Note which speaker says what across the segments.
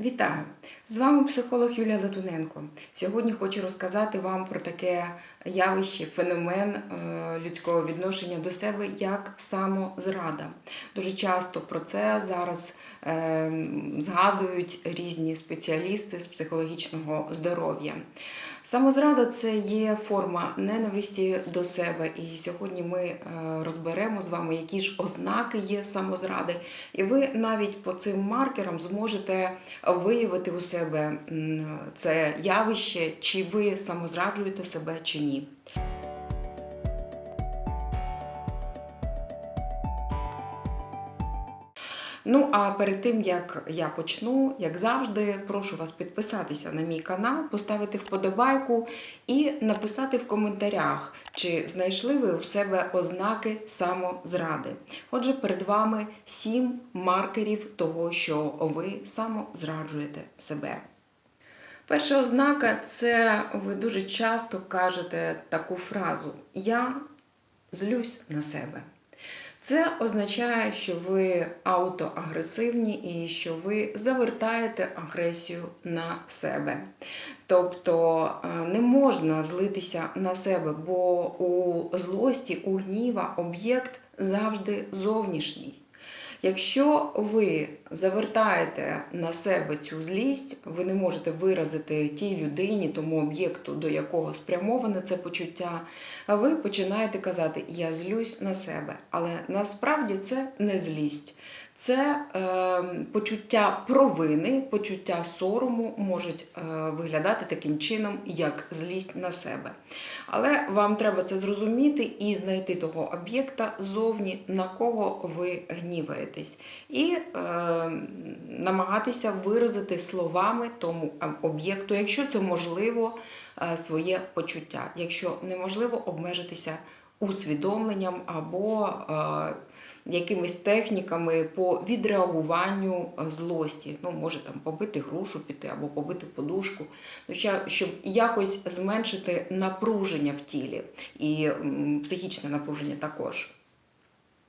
Speaker 1: Вітаю! З вами психолог Юлія Латуненко. Сьогодні хочу розказати вам про таке явище, феномен е, людського відношення до себе як самозрада. Дуже часто про це зараз е, згадують різні спеціалісти з психологічного здоров'я. Самозрада це є форма ненависті до себе, і сьогодні ми е, розберемо з вами, які ж ознаки є самозради, і ви навіть по цим маркерам зможете виявити у себе це явище, чи ви самозраджуєте себе чи ні. Ну а перед тим як я почну, як завжди, прошу вас підписатися на мій канал, поставити вподобайку і написати в коментарях, чи знайшли ви у себе ознаки самозради. Отже, перед вами сім маркерів того, що ви самозраджуєте себе. Перша ознака це ви дуже часто кажете таку фразу Я злюсь на себе. Це означає, що ви аутоагресивні і що ви завертаєте агресію на себе. Тобто е, не можна злитися на себе, бо у злості, у гніва об'єкт завжди зовнішній. Якщо ви завертаєте на себе цю злість, ви не можете виразити тій людині, тому об'єкту, до якого спрямоване це почуття, ви починаєте казати Я злюсь на себе. Але насправді це не злість. Це е, почуття провини, почуття сорому можуть е, виглядати таким чином, як злість на себе. Але вам треба це зрозуміти і знайти того об'єкта зовні, на кого ви гніваєтесь, і е, намагатися виразити словами тому об'єкту, якщо це можливо, е, своє почуття. Якщо неможливо, обмежитися усвідомленням або е, якимись техніками по відреагуванню е, злості. Ну, може там побити грушу піти або побити подушку, ну, щоб якось зменшити напруження в тілі і психічне напруження також.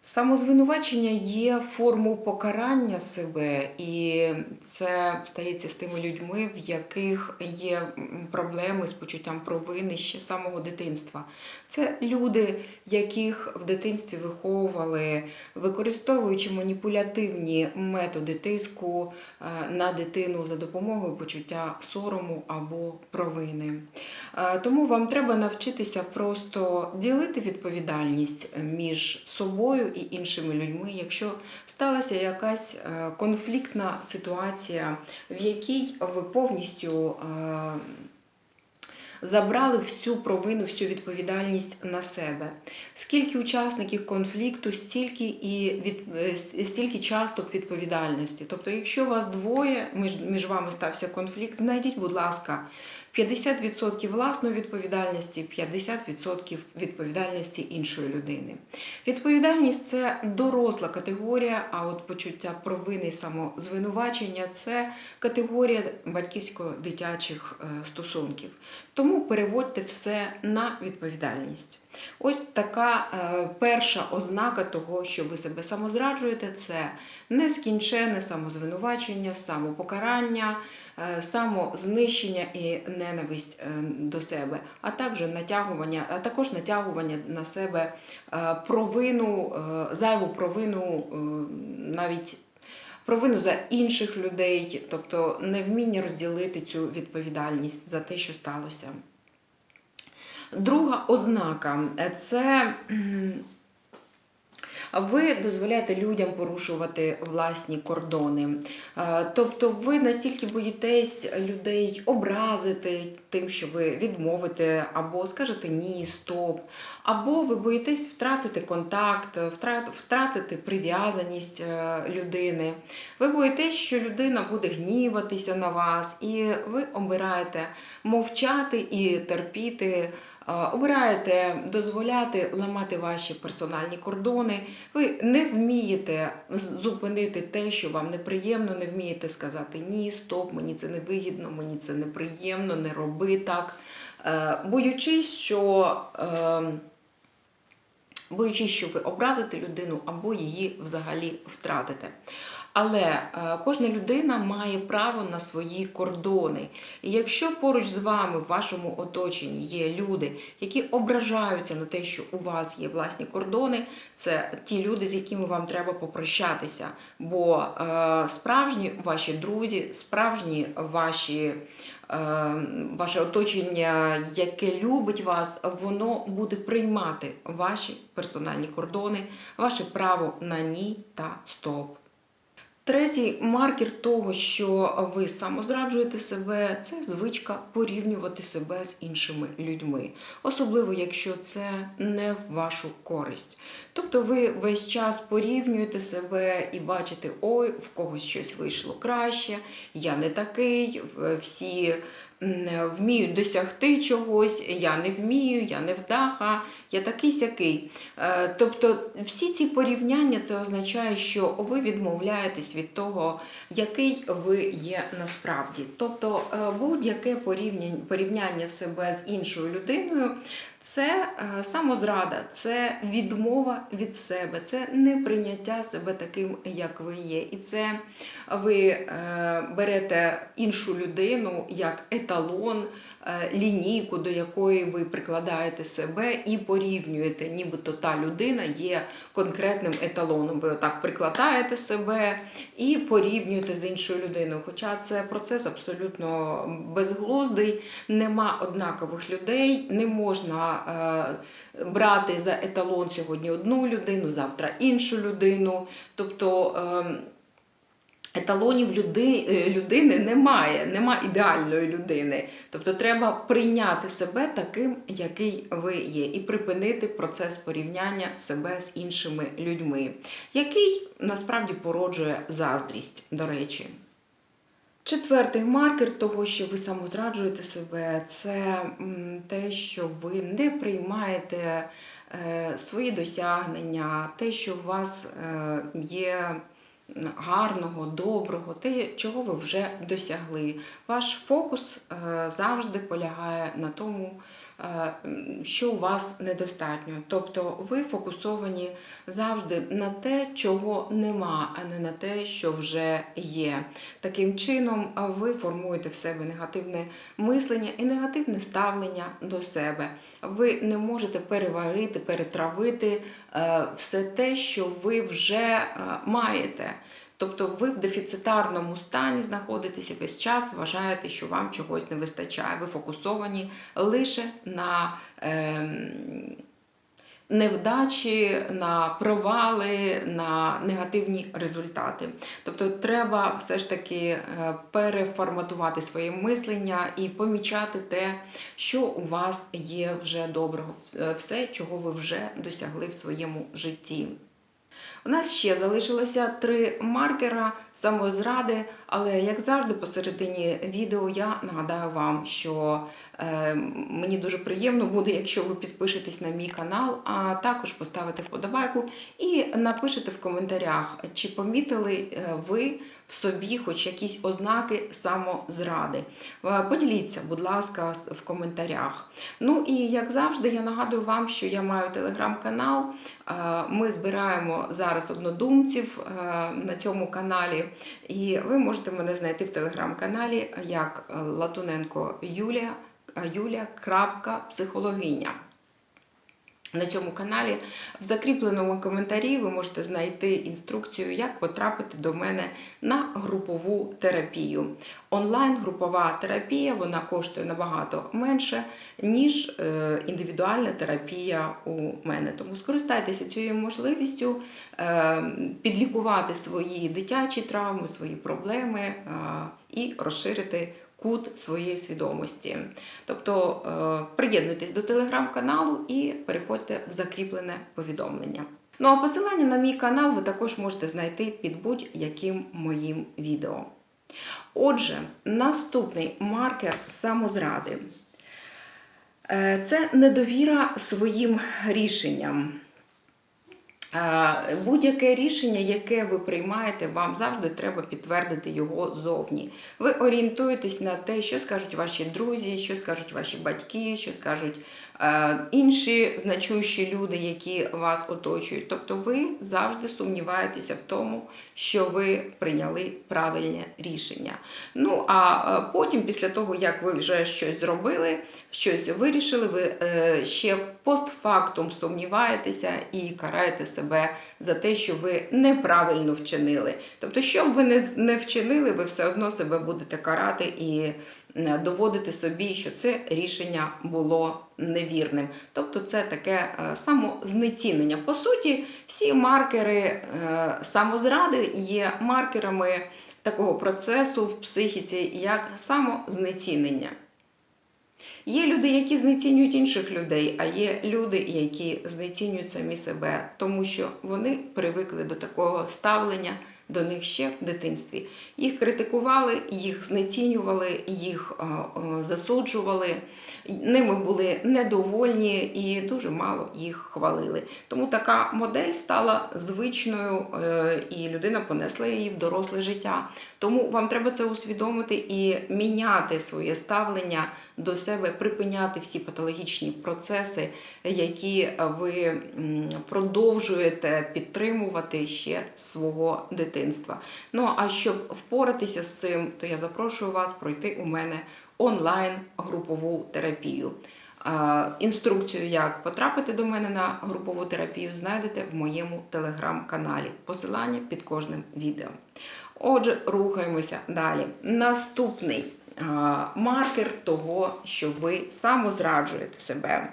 Speaker 1: Самозвинувачення є формою покарання себе, і це стається з тими людьми, в яких є проблеми з почуттям провини ще самого дитинства. Це люди, яких в дитинстві виховували, використовуючи маніпулятивні методи тиску е, на дитину за допомогою почуття сорому або провини. Е, Тому вам треба навчитися просто ділити відповідальність між собою і іншими людьми, якщо сталася якась е, конфліктна ситуація, в якій ви повністю е, забрали всю провину, всю відповідальність на себе. Скільки учасників конфлікту, стільки і від е, стільки часток відповідальності. Тобто, якщо вас двоє, між, між вами стався конфлікт, знайдіть, будь ласка. 50% власної відповідальності, 50% відповідальності іншої людини. Відповідальність це доросла категорія, а от почуття провини самозвинувачення це категорія батьківсько-дитячих е, стосунків. Тому переводьте все на відповідальність. Ось така е, перша ознака того, що ви себе самозраджуєте, це нескінченне самозвинувачення, самопокарання, самознищення і ненависть е, до себе, а також натягування, а також натягування на себе е, провину, е, зайву провину е, навіть. Провину за інших людей, тобто невміння розділити цю відповідальність за те, що сталося. Друга ознака це ви дозволяєте людям порушувати власні кордони. Тобто ви настільки боїтесь людей образити тим, що ви відмовите, або скажете ні, стоп, або ви боїтесь втратити контакт, втратити прив'язаність е, людини. Ви боїтесь, що людина буде гніватися на вас, і ви обираєте мовчати і терпіти. Обираєте дозволяти ламати ваші персональні кордони. Ви не вмієте зупинити те, що вам неприємно, не вмієте сказати ні, стоп, мені це не вигідно, мені це неприємно, не роби так. Е, Боючись, що е, боючись, що ви образите людину або її взагалі втратите. Але е, кожна людина має право на свої кордони. І якщо поруч з вами в вашому оточенні є люди, які ображаються на те, що у вас є власні кордони, це ті люди, з якими вам треба попрощатися. Бо е, справжні ваші друзі, справжні ваші. е, Ваше оточення, яке любить вас, воно буде приймати ваші персональні кордони, ваше право на ні та стоп. 3 Третій маркер того, що ви самозраджуєте себе, це звичка порівнювати себе з іншими людьми, особливо якщо це не в вашу користь. Тобто ви весь час порівнюєте себе і бачите, ой, в когось щось вийшло краще, я не такий, всі вміють досягти чогось, я не вмію, я не вдаха, я такий сякий. Е, Тобто всі ці порівняння це означає, що ви відмовляєтесь від того, який ви є насправді. Тобто е, будь-яке порівняння, себе з іншою людиною. Це е, самозрада, це відмова від себе, це неприйняття себе таким, як ви є. І це ви е, берете іншу людину як еталон, лінійку, до якої ви прикладаєте себе і порівнюєте, нібито та людина є конкретним еталоном. Ви отак прикладаєте себе і порівнюєте з іншою людиною. Хоча це процес абсолютно безглуздий, нема однакових людей, не можна е, брати за еталон сьогодні одну людину, завтра іншу людину. Тобто. Еталонів люди, е, людини немає, нема ідеальної людини. Тобто треба прийняти себе таким, який ви є, і припинити процес порівняння себе з іншими людьми, який насправді породжує заздрість, до речі. Четвертий маркер того, що ви самозраджуєте себе, це те, що ви не приймаєте е, свої досягнення, те, що у вас е, є гарного, доброго, те, чого ви вже досягли. Ваш фокус е, завжди полягає на тому, е, що у вас недостатньо. Тобто ви фокусовані завжди на те, чого нема, а не на те, що вже є. Таким чином, ви формуєте в себе негативне мислення і негативне ставлення до себе. Ви не можете переварити, перетравити е, все те, що ви вже е, маєте. Тобто ви в дефіцитарному стані знаходитеся весь час, вважаєте, що вам чогось не вистачає. Ви фокусовані лише на ем, невдачі, на провали, на негативні результати. Тобто треба все ж таки е, переформатувати своє мислення і помічати те, що у вас є вже доброго, е, все, чого ви вже досягли в своєму житті. У нас ще залишилося три маркера самозради, але як завжди, посередині відео я нагадаю вам, що е, мені дуже приємно буде, якщо ви підпишетесь на мій канал, а також поставите вподобайку і напишете в коментарях, чи помітили е, ви в собі хоч якісь ознаки самозради. Е, Поділіться, будь ласка, в коментарях. Ну і як завжди, я нагадую вам, що я маю телеграм-канал. Е, Ми збираємо зараз однодумців е, на цьому каналі, і ви можете мене знайти в телеграм-каналі як Латуненко Юлія, е, Юлія.психологиня. На цьому каналі в закріпленому коментарі ви можете знайти інструкцію, як потрапити до мене на групову терапію. Онлайн-групова терапія вона коштує набагато менше, ніж е, індивідуальна терапія у мене. Тому скористайтеся цією можливістю е, підлікувати свої дитячі травми, свої проблеми е, і розширити кут своєї свідомості. Тобто е, приєднуйтесь до телеграм-каналу і переходьте в закріплене повідомлення. Ну а посилання на мій канал ви також можете знайти під будь-яким моїм відео. Отже, наступний маркер самозради Е, це недовіра своїм рішенням. Будь-яке рішення, яке ви приймаєте, вам завжди треба підтвердити його зовні. Ви орієнтуєтесь на те, що скажуть ваші друзі, що скажуть ваші батьки, що скажуть інші значущі люди, які вас оточують. Тобто ви завжди сумніваєтеся в тому, що ви прийняли правильне рішення. Ну а е, потім, після того, як ви вже щось зробили, щось вирішили, ви е, ще постфактум сумніваєтеся і караєте себе за те, що ви неправильно вчинили. Тобто, що б ви не, вчинили, ви все одно себе будете карати і е, доводити собі, що це рішення було невірним. Тобто, це таке е, самознецінення. По суті, всі маркери е, самозради є маркерами такого процесу в психіці, як самознецінення. Є люди, які знецінюють інших людей, а є люди, які знецінюють самі себе, тому що вони привикли до такого ставлення до них ще в дитинстві. Їх критикували, їх знецінювали, їх е, е, засуджували, ними були недовольні і дуже мало їх хвалили. Тому така модель стала звичною, е, і людина понесла її в доросле життя. Тому вам треба це усвідомити і міняти своє ставлення до себе, припиняти всі патологічні процеси, які ви продовжуєте підтримувати ще свого дитинства. Ну а щоб впоратися з цим, то я запрошую вас пройти у мене онлайн групову терапію. Е, Інструкцію, як потрапити до мене на групову терапію, знайдете в моєму телеграм-каналі. Посилання під кожним відео. Отже, рухаємося далі. Наступний маркер того, що ви самозраджуєте себе.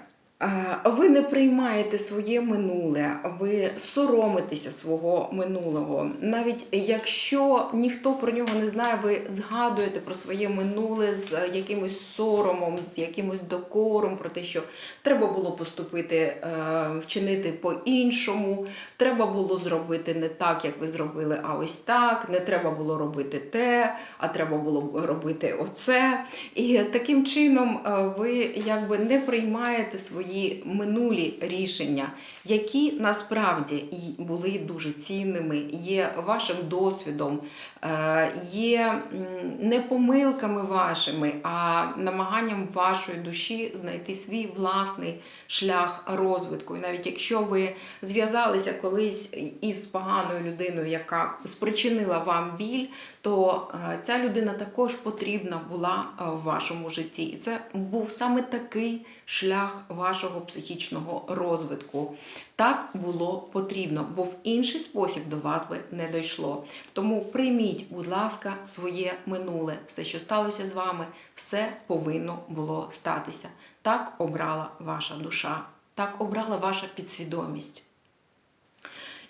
Speaker 1: Ви не приймаєте своє минуле, ви соромитеся свого минулого. Навіть якщо ніхто про нього не знає, ви згадуєте про своє минуле з якимось соромом, з якимось докором, про те, що треба було поступити, е, вчинити по-іншому, треба було зробити не так, як ви зробили, а ось так. Не треба було робити те, а треба було робити оце. І таким чином е, ви якби не приймаєте свої минулі рішення, які насправді були дуже цінними, є вашим досвідом, е, є не помилками вашими, а намаганням вашої душі знайти свій власний шлях розвитку. І навіть якщо ви зв'язалися колись із поганою людиною, яка спричинила вам біль, то е, ця людина також потрібна була е, в вашому житті. І це був саме такий шлях вашого психічного розвитку. Так було потрібно, бо в інший спосіб до вас би не дійшло. Тому прийміть, будь ласка, своє минуле. Все, що сталося з вами, все повинно було статися. Так обрала ваша душа, так обрала ваша підсвідомість.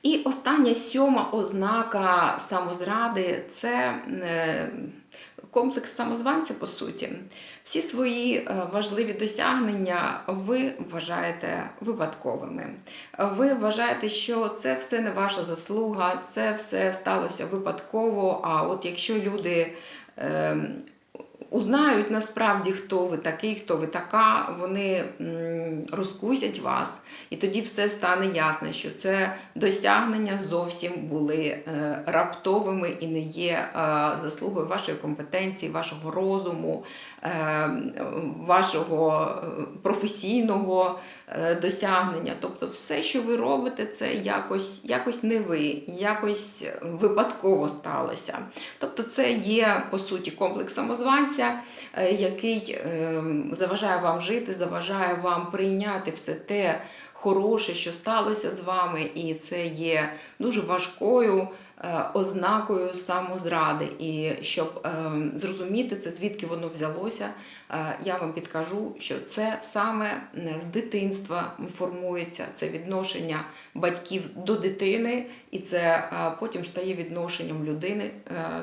Speaker 1: І остання сьома ознака самозради це е, комплекс самозванця, по суті. Всі свої е, важливі досягнення ви вважаєте випадковими. Ви вважаєте, що це все не ваша заслуга, це все сталося випадково. А от якщо люди е, узнають насправді, хто ви такий, хто ви така, вони розкусять вас, і тоді все стане ясно, що це досягнення зовсім були е, раптовими і не є е, заслугою вашої компетенції, вашого розуму, е, вашого професійного досягнення. Тобто, все, що ви робите, це якось, якось не ви, якось випадково сталося. Тобто, це є по суті комплекс самозванця, е, який е, заважає вам жити, заважає вам прийняти все те хороше, що сталося з вами, і це є дуже важкою. Е, Ознакою самозради, і щоб е, зрозуміти це, звідки воно взялося, е, я вам підкажу, що це саме з дитинства формується це відношення батьків до дитини, і це потім стає відношенням людини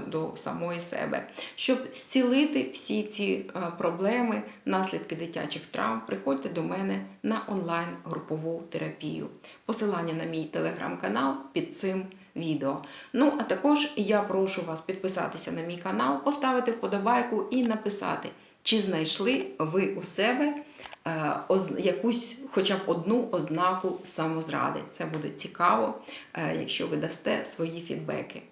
Speaker 1: до самої себе. Щоб зцілити всі ці проблеми, наслідки дитячих травм, приходьте до мене на онлайн групову терапію. Посилання на мій телеграм-канал під цим відео. Ну, а також я прошу вас підписатися на мій канал, поставити вподобайку і написати, чи знайшли ви у себе е, якусь хоча б одну ознаку самозради. Це буде цікаво, е, якщо ви дасте свої фідбеки.